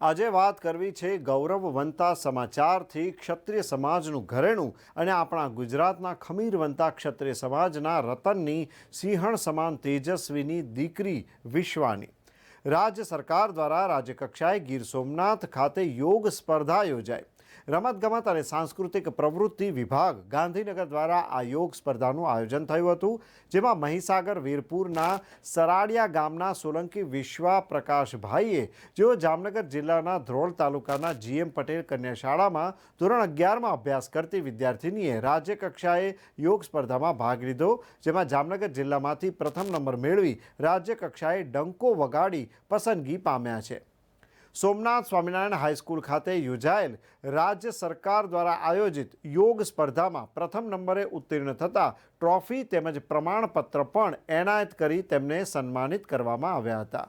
આજે વાત કરવી છે ગૌરવવંતા સમાચારથી ક્ષત્રિય સમાજનું ઘરેણું અને આપણા ગુજરાતના ખમીરવંતા ક્ષત્રિય સમાજના રતનની સિંહણ સમાન તેજસ્વીની દીકરી વિશ્વાની. રાજ્ય સરકાર દ્વારા રાજ્યકક્ષાએ ગીર સોમનાથ ખાતે યોગ સ્પર્ધા યોજાઈ. રમતગમત અને સાંસ્કૃતિક પ્રવૃત્તિ વિભાગ ગાંધીનગર દ્વારા આ યોગ સ્પર્ધાનું આયોજન થયું હતું, જેમાં મહીસાગર, વીરપુરના, સરાડિયા ગામના સોલંકી વિશ્વા પ્રકાશભાઈએ જેઓ જામનગર જિલ્લાના ધ્રોળ તાલુકાના જીએમ પટેલ કન્યાશાળામાં ધોરણ અગિયારમાં અભ્યાસ કરતી વિદ્યાર્થિનીએ રાજ્યકક્ષાએ યોગ સ્પર્ધામાં ભાગ લીધો, જેમાં જામનગર જિલ્લામાંથી પ્રથમ નંબર મેળવી રાજ્યકક્ષાએ ડંકો વગાડી પસંદગી પામ્યા છે. સોમનાથ સ્વામિનારાયણ હાઈસ્કૂલ ખાતે યોજાયેલ રાજ્ય સરકાર દ્વારા આયોજિત યોગ સ્પર્ધામાં પ્રથમ નંબરે ઉત્તીર્ણ થતાં ટ્રોફી તેમજ પ્રમાણપત્ર પણ એનાયત કરી તેમને સન્માનિત કરવામાં આવ્યા હતા.